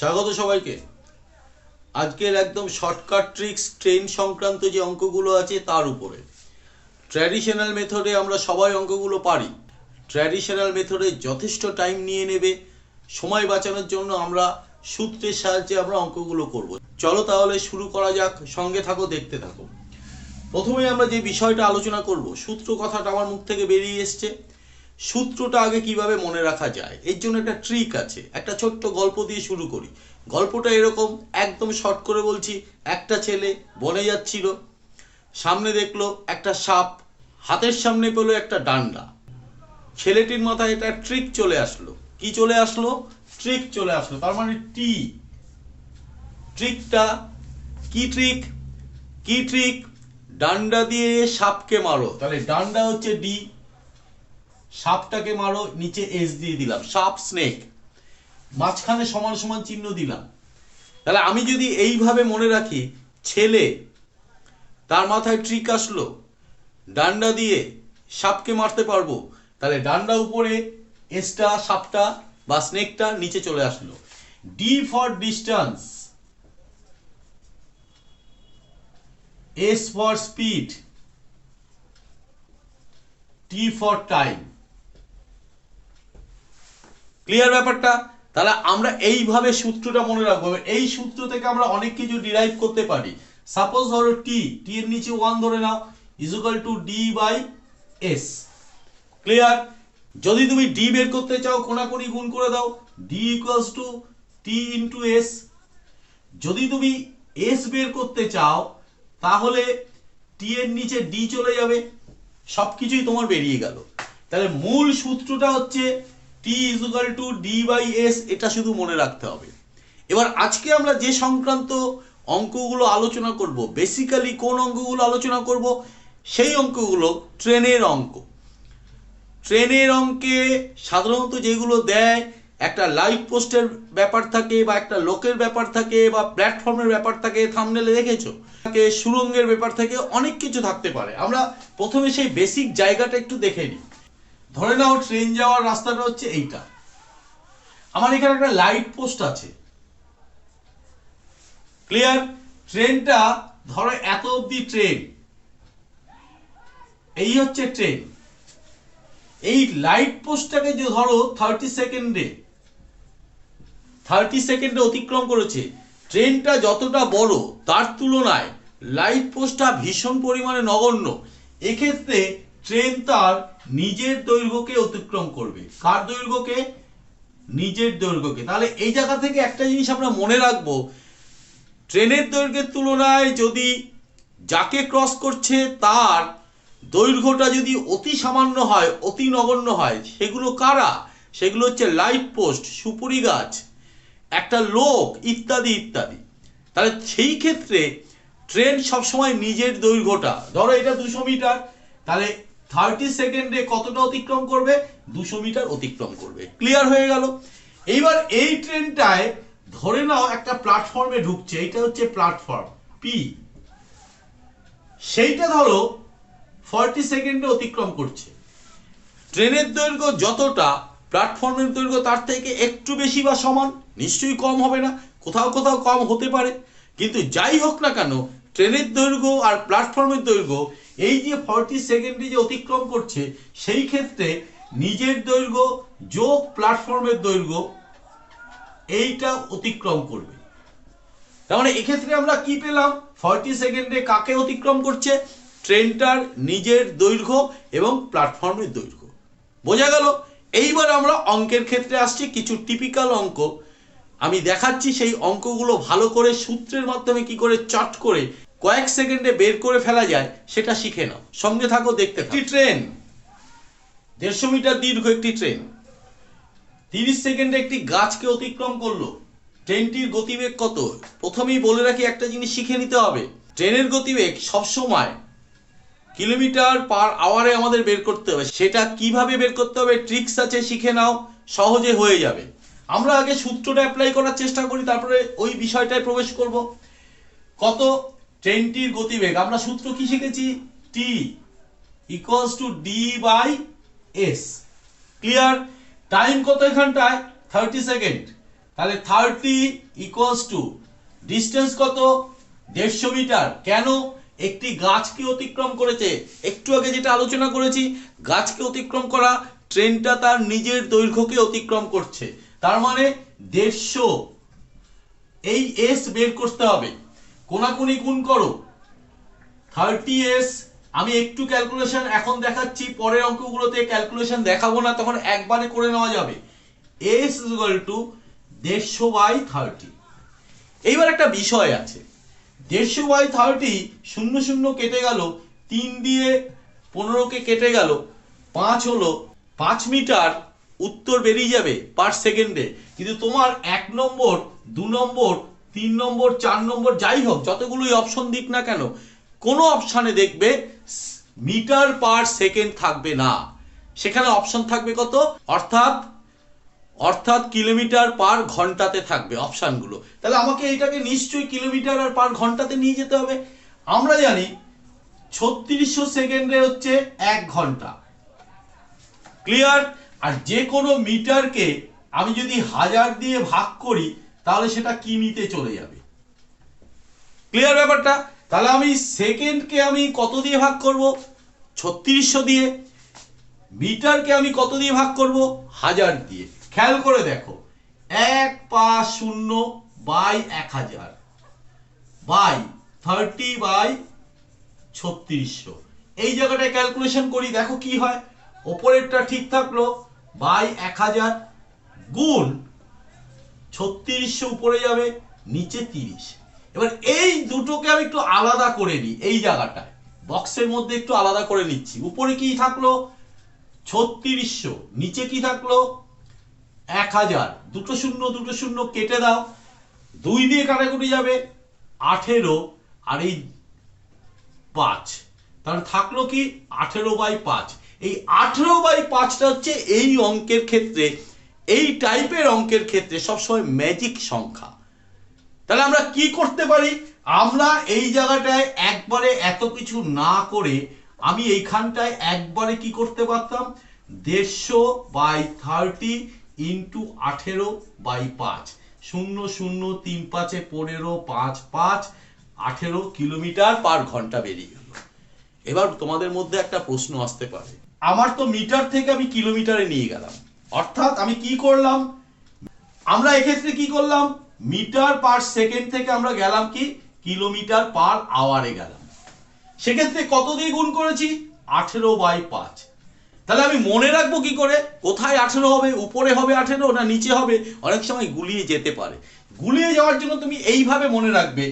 স্বাগত সবাইকে। আজকের একদম শর্টকাট ট্রিক্স ট্রেন সংক্রান্ত যে অঙ্কগুলো আছে তার উপরে। ট্র্যাডিশনাল মেথডে আমরা সবাই অঙ্কগুলো পারি। ট্র্যাডিশনাল মেথডে যথেষ্ট টাইম নিয়ে নেবে। সময় বাঁচানোর জন্য আমরা সূত্রের সাহায্যে আমরা অঙ্কগুলো করব। চলো তাহলে শুরু করা যাক, সঙ্গে থাকো, দেখতে থাকো। প্রথমে আমরা যে বিষয়টা আলোচনা করব, সূত্র কথাটা আমার মুখ থেকে বেরিয়ে এসছে। সূত্রটা আগে কীভাবে মনে রাখা যায়? এর জন্য একটা ট্রিক আছে। একটা ছোট্ট গল্প দিয়ে শুরু করি। গল্পটা এরকম, একদম শর্ট করে বলছি। একটা ছেলে বনে যাচ্ছিল। সামনে দেখল একটা সাপ। হাতের সামনে পেল একটা ডান্ডা। ছেলেটির মাথায় এটা ট্রিক চলে আসলো। কি চলে আসলো? ট্রিক চলে আসলো। তার মানে টি ট্রিকটা কি ট্রিক কি ট্রিক ডান্ডা দিয়ে সাপকে মারো। তাহলে ডান্ডা হচ্ছে ডি সাপটাকে মারো, নিচে এস দিয়ে দিলাম। সাপ স্নেক মাঝখানে সমান সমান চিহ্ন দিলাম। তাহলে আমি যদি এইভাবে মনে রাখি, ছেলে, তার মাথায় ট্রিক আসলো, ডান্ডা দিয়ে সাপকে মারতে পারব, তাহলে ডান্ডা উপরে এসটা, সাপটা বা স্নেকটা নিচে চলে আসলো। D for distance S for speed T for time clear ব্যাপারটা? তাহলে আমরা এইভাবে সূত্রটা মনে রাখব। এই সূত্র থেকে আমরা অনেক কিছু ডিরাইভ করতে পারি। সাপোজ ধরো টি টি এর নিচে ওয়ান ধরে নাও equal to D by S clear যদি তুমি ডি বের করতে চাও, কোনাকুনি গুণ করে দাও। D equals to T into S যদি তুমি এস বের করতে চাও, তাহলে টি এর নিচে ডি চলে যাবে। সবকিছুই তোমার বেরিয়ে গেল। তাহলে মূল সূত্রটা হচ্ছে T equal to D by S এটা শুধু মনে রাখতে হবে। এবার আজকে আমরা যে সংক্রান্ত অঙ্কগুলো আলোচনা করব বেসিক্যালি কোন অঙ্কগুলো আলোচনা করব, সেই অঙ্কগুলো ট্রেনের অঙ্ক। ট্রেনের অঙ্কে সাধারণত যেগুলো দেয়, একটা লাইট পোস্টের ব্যাপার থাকে বা একটা লোকের ব্যাপার থাকে বা প্ল্যাটফর্মের ব্যাপার থাকে থামনেলে দেখেছ? সুরঙ্গের ব্যাপার থেকে, অনেক কিছু থাকতে পারে। আমরা প্রথমে সেই বেসিক জায়গাটা একটু দেখে নিই। ধরে নাও ট্রেন যাওয়ার রাস্তাটা হচ্ছে এইটা। আমার এখানে একটা লাইট পোস্ট আছে। ক্লিয়ার ট্রেনটা ধরো এত অবধি ট্রেন এই হচ্ছে ট্রেন এই লাইট পোস্টটাকে যে ধরো থার্টি সেকেন্ডে থার্টি সেকেন্ডে অতিক্রম করেছে ট্রেনটা যতটা বড় তার তুলনায় লাইট পোস্টটা ভীষণ পরিমাণে নগণ্য। এক্ষেত্রে ট্রেন তার নিজের দৈর্ঘ্যকে অতিক্রম করবে। কার দৈর্ঘ্যকে? নিজের দৈর্ঘ্যকে। তাহলে এই জায়গা থেকে একটা জিনিস আমরা মনে রাখব, ট্রেনের দৈর্ঘ্যের তুলনায় যদি যাকে ক্রস করছে তার দৈর্ঘ্যটা যদি অতি সামান্য হয়, অতি নগণ্য হয়, সেগুলো কারা? সেগুলো হচ্ছে লাইট পোস্ট সুপুরি গাছ, একটা লোক, ইত্যাদি ইত্যাদি। তাহলে সেই ক্ষেত্রে ট্রেন সবসময় নিজের দৈর্ঘ্যটা। ধরো এটা দুশো মিটার, তাহলে থার্টি সেকেন্ডে কতটা অতিক্রম করবে? দুশো মিটার অতিক্রম করবে। ক্লিয়ার হয়ে গেল। এইবার এই ট্রেনটায় ধরে নাও একটা প্ল্যাটফর্মে ঢুকছে। এইটা হচ্ছে প্ল্যাটফর্ম পি সেইটা ধরো ফর্টি সেকেন্ডে অতিক্রম করছে। ট্রেনের দৈর্ঘ্য যতটা প্ল্যাটফর্মের দৈর্ঘ্য তার থেকে একটু বেশি বা সমান, নিশ্চয়ই কম হবে না। কোথাও কোথাও কম হতে পারে। কিন্তু যাই হোক না কেন, ট্রেনের দৈর্ঘ্য আর প্ল্যাটফর্মের দৈর্ঘ্য এই যে ফর্টি সেকেন্ডে যে অতিক্রম করছে, সেই ক্ষেত্রে নিজের দৈর্ঘ্য যোগ প্ল্যাটফর্মের দৈর্ঘ্য এইটা অতিক্রম করবে। তার মানে এক্ষেত্রে আমরা কি পেলাম? ফর্টি সেকেন্ডে কাকে অতিক্রম করছে? ট্রেনটার নিজের দৈর্ঘ্য এবং প্ল্যাটফর্মের দৈর্ঘ্য। বোঝা গেল? এইবার আমরা অঙ্কের ক্ষেত্রে আসছি, কিছু টিপিক্যাল অঙ্ক। আমি দেখাচ্ছি সেই অঙ্কগুলো ভালো করে সূত্রের মাধ্যমে কি করে চট করে কয়েক সেকেন্ডে বের করে ফেলা যায় সেটা শিখে নাও। সঙ্গে থাকো দেখতে একটি ট্রেন। দেড়শো মিটার দীর্ঘ একটি ট্রেন। তিরিশ সেকেন্ডে একটি গাছকে অতিক্রম করল। ট্রেনটির গতিবেগ কত? প্রথমেই বলে রাখি একটা জিনিস শিখে নিতে হবে। ট্রেনের গতিবেগ সবসময় কিলোমিটার পার আওয়ারে আমাদের বের করতে হবে। সেটা কীভাবে বের করতে হবে ট্রিক্স আছে শিখে নাও সহজে হয়ে যাবে। আমরা আগে সূত্রটা অ্যাপ্লাই করার চেষ্টা করি তারপরে ওই বিষয়টায় প্রবেশ করব। কত? ট্রেনটির গতিবেগ, আমরা সূত্র কি শিখেছি? T equals to D by S clear time কত এখানটায়? থার্টি সেকেন্ড তাহলে থার্টি ইকুয়ালস টু ডিস্টেন্স কত? দেড়শো মিটার। কেন? একটি গাছকে অতিক্রম করেছে। একটু আগে যেটা আলোচনা করেছি, গাছকে অতিক্রম করা ট্রেনটা তার নিজের দৈর্ঘ্যকে অতিক্রম করছে। তার মানে দেড়শো। এই এস বের করতে হবে। কোনাকুনি গুণ করো। থার্টি এস আমি একটু ক্যালকুলেশন এখন দেখাচ্ছি, পরের অঙ্কগুলোতে ক্যালকুলেশন দেখাবো না, তখন একবারে করে নেওয়া যাবে। এস ইকুয়াল টু দেড়শো বাই থার্টি এইবার একটা বিষয় আছে। দেড়শো বাই থার্টি শূন্য শূন্য কেটে গেল, তিন দিয়ে পনেরোকে কেটে গেল, পাঁচ হলো, পাঁচ মিটার উত্তর বেরিয়ে যাবে পার সেকেন্ডে। কিন্তু তোমার এক নম্বর, দু নম্বর তিন নম্বর, চার নম্বর, যাই হোক, যতগুলোই অপশন দিক না কেন, কোনো অপশানে দেখবে মিটার পার সেকেন্ড থাকবে না। সেখানে অপশন থাকবে কত? অর্থাৎ অর্থাৎ কিলোমিটার পার ঘন্টাতে থাকবে অপশানগুলো তাহলে আমাকে এটাকে নিশ্চয়ই কিলোমিটার আর পার ঘন্টাতে নিয়ে যেতে হবে। আমরা জানি ছত্রিশশো সেকেন্ডে হচ্ছে এক ঘণ্টা। ক্লিয়ার আর যে কোনো মিটারকে আমি যদি হাজার দিয়ে ভাগ করি তাহলে সেটা কিমিতে চলে যাবে। ক্লিয়ার ব্যাপারটা? তাহলে আমি সেকেন্ডকে আমি কত দিয়ে ভাগ করব? ছত্রিশশো দিয়ে। মিটারকে আমি কত দিয়ে ভাগ করব? হাজার দিয়ে। খেয়াল করে দেখো, এক পাঁচ শূন্য বাই এক হাজার বাই থার্টি বাই ছত্রিশশো। এই জায়গাটায় ক্যালকুলেশন করি, দেখো কি হয়। ওপরেরটা ঠিক থাকল বাই এক হাজার গুণ ছত্রিশশো উপরে যাবে, নিচে তিরিশ। এবার এই দুটোকে আমি একটু আলাদা করে নিই, এই জায়গাটায়। বক্সের মধ্যে একটু আলাদা করে নিচ্ছি। উপরে কি থাকল? ছত্রিশশো। নিচে কি থাকল? এক হাজার। দুটো শূন্য দুটো শূন্য কেটে দাও। দুই দিয়ে কাটাকুটি যাবে আঠেরো আর এই পাঁচ। তাহলে থাকল কি আঠেরো বাই পাঁচ। এই আঠেরো বাই পাঁচটা হচ্ছে এই অঙ্কের ক্ষেত্রে এই টাইপের অঙ্কের ক্ষেত্রে সবসময় ম্যাজিক সংখ্যা। তাহলে আমরা কি করতে পারি? আমরা এই জায়গাটায় একবারে এত কিছু না করে আমি এইখানটায় একবারে কি করতে পারতাম? দেড়শো বাই থার্টি ইন্টু আঠেরো বাই পাঁচ। শূন্য শূন্য, তিন পাঁচে পনেরো, পাঁচ পাঁচ, আঠেরো কিলোমিটার পার ঘণ্টা বেরিয়ে গেল। এবার তোমাদের মধ্যে একটা প্রশ্ন আসতে পারে। আমার তো মিটার থেকে আমি কিলোমিটারে নিয়ে গেলাম। অর্থাৎ আমি কি করলাম? আমরা এক্ষেত্রে কি করলাম? মিটার পার সেকেন্ড থেকে আমরা গেলাম কি? কিলোমিটার পার আওয়ারে গেলাম। সেক্ষেত্রে কত দিয়ে গুণ করেছি? আঠেরো বাই পাঁচ। তাহলে আমি মনে রাখব কি করে? কোথায় আঠেরো হবে? উপরে হবে আঠেরো না নিচে হবে? অনেক সময় গুলিয়ে যেতে পারে। গুলিয়ে যাওয়ার জন্য তুমি এইভাবে মনে রাখবে,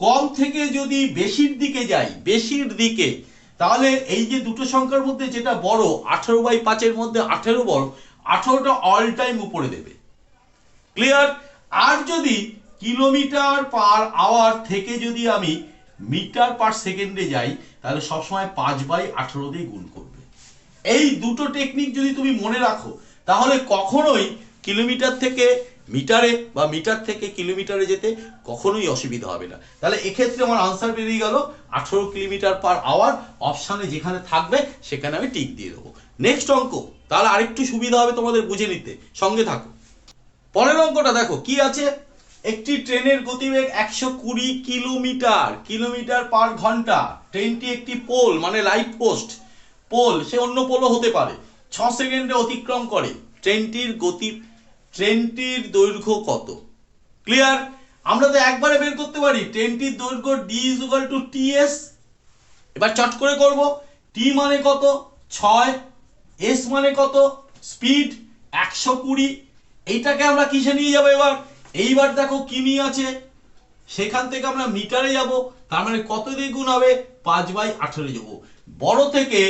কম থেকে যদি বেশির দিকে যাই, বেশির দিকে, তাহলে এই যে দুটো সংখ্যার মধ্যে যেটা বড়, আঠেরো বাই পাঁচের মধ্যে আঠেরো বড় আঠেরোটা অল টাইম উপরে দেবে। ক্লিয়ার আর যদি কিলোমিটার পার আওয়ার থেকে যদি আমি মিটার পার সেকেন্ডে যাই, তাহলে সবসময় পাঁচ বাই আঠেরো দিয়ে গুণ করবে। এই দুটো টেকনিক যদি তুমি মনে রাখো, তাহলে কখনোই কিলোমিটার থেকে মিটারে বা মিটার থেকে কিলোমিটারে যেতে কখনোই অসুবিধা হবে না। তাহলে এক্ষেত্রে আমার আনসার বেরিয়ে গেল, আঠেরো কিলোমিটার পার আওয়ার অপশানে যেখানে থাকবে, সেখানে আমি টিক দিয়ে দেবো। নেক্সট অঙ্ক, তাহলে আরেকটু সুবিধা হবে তোমাদের বুঝে নিতে। সঙ্গে থাকো। পরের অঙ্কটা দেখো, কি আছে? একটি ট্রেনের গতিবেগ একশো কুড়ি কিলোমিটার কিলোমিটার পার ঘণ্টা। ট্রেনটি একটি পোল মানে লাইট পোস্ট পোল, সে অন্য পোলও হতে পারে। ছ সেকেন্ডে অতিক্রম করে। ট্রেনটির গতি ট্রেনটির দৈর্ঘ্য কত? ক্লিয়ার আমরা তো একবারে বের করতে পারি। ট্রেনটির দৈর্ঘ্য D equal to T S এবার চট করে করব। টি মানে কত? ছয়। এস মানে কত? স্পিড একশো কুড়ি। এইটাকে আমরা কিসে নিয়ে যাব এবার? এইবার দেখো কি কিমি আছে। সেখান থেকে আমরা মিটারে যাব। তার মানে কত দিয়ে গুণ হবে? পাঁচ বাই আঠেরো যাব। বড় থেকে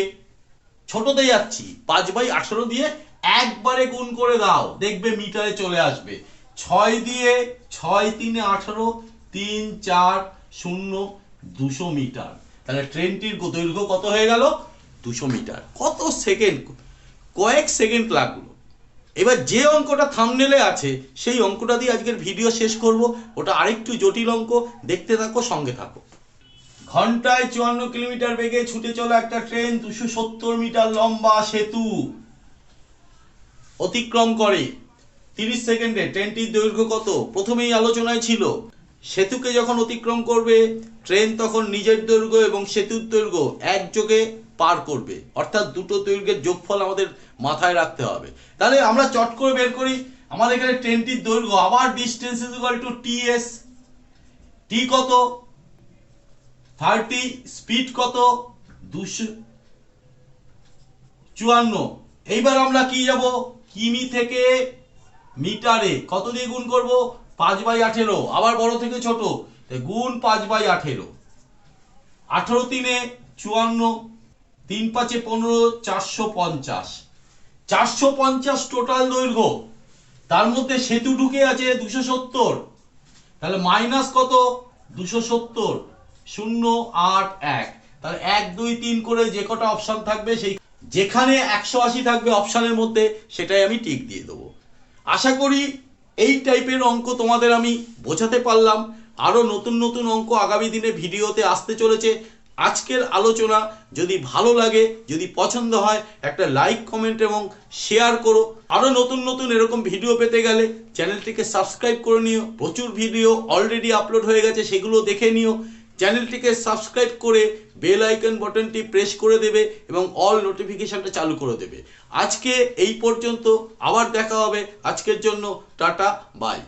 ছোটতে যাচ্ছি। পাঁচ বাই আঠেরো দিয়ে একবারে গুণ করে দাও, দেখবে মিটারে চলে আসবে। ছয় দিয়ে ছয় তিনে আঠারো, তিন চার শূন্য দুশো মিটার। তাহলে ট্রেনটির দৈর্ঘ্য কত হয়ে গেল? দুশো মিটার। কত সেকেন্ড? কয়েক সেকেন্ড লাগল। এবার যে অঙ্কটা থামনেলে আছে, সেই অঙ্কটা দিয়ে আজকের ভিডিও শেষ করব। ওটা আরেকটু জটিল অঙ্ক। দেখতে থাকো, সঙ্গে থাকো। ঘন্টায় চুয়ান্ন কিলোমিটার বেগে ছুটে চলা একটা ট্রেন দুশো সত্তর মিটার লম্বা সেতু। অতিক্রম করে। তিরিশ সেকেন্ডে ট্রেনটির দৈর্ঘ্য কত? প্রথমেই আলোচনায় ছিল, সেতুকে যখন অতিক্রম করবে, ট্রেন তখন নিজের দৈর্ঘ্য এবং সেতুর দৈর্ঘ্য একযোগে পার করবে। অর্থাৎ দুটো দৈর্ঘ্যের যোগফল আমাদের মাথায় রাখতে হবে। তাহলে আমরা চট করে বের করি, আমাদের এখানে ট্রেনটির দৈর্ঘ্য আবার distance is equal to TS T কত? থার্টি স্পিড কত? দুশো চুয়ান্ন। এইবার আমরা কি যাব? কিমি থেকে মিটারে কত দিয়ে গুণ করব? পাঁচ বাই আঠেরো। আবার বড় থেকে ছোট। গুণ পাঁচ বাই আঠেরো। আঠেরো তিনে চুয়ান্ন, তিন পাঁচে পনেরো, চারশো পঞ্চাশ। চারশো পঞ্চাশ টোটাল দৈর্ঘ্য। তার মধ্যে সেতু ঢুকে আছে দুশো সত্তর। তাহলে মাইনাস কত? দুশো সত্তর। শূন্য আট এক। তাহলে এক, দুই, তিন করে যে কটা অপশন থাকবে সেই যেখানে একশো আশি থাকবে অপশানের মধ্যে, সেটাই আমি টিক দিয়ে দেবো। আশা করি এই টাইপের অঙ্ক তোমাদের আমি বোঝাতে পারলাম। আরও নতুন নতুন অঙ্ক আগামী দিনে ভিডিওতে আসতে চলেছে। আজকের আলোচনা যদি ভালো লাগে, যদি পছন্দ হয়, একটা লাইক, কমেন্ট এবং শেয়ার করো। আরও নতুন নতুন এরকম ভিডিও পেতে গেলে চ্যানেলটিকে সাবস্ক্রাইব করে নিও। প্রচুর ভিডিও অলরেডি আপলোড হয়ে গেছে, সেগুলো দেখে নিও। চ্যানেলটিকে সাবস্ক্রাইব করে বেল আইকন বটনটি প্রেস করে দেবে এবং অল নোটিফিকেশনটা চালু করে দেবে। আজকে এই পর্যন্ত, আবার দেখা হবে। আজকের জন্য টাটা, বাই।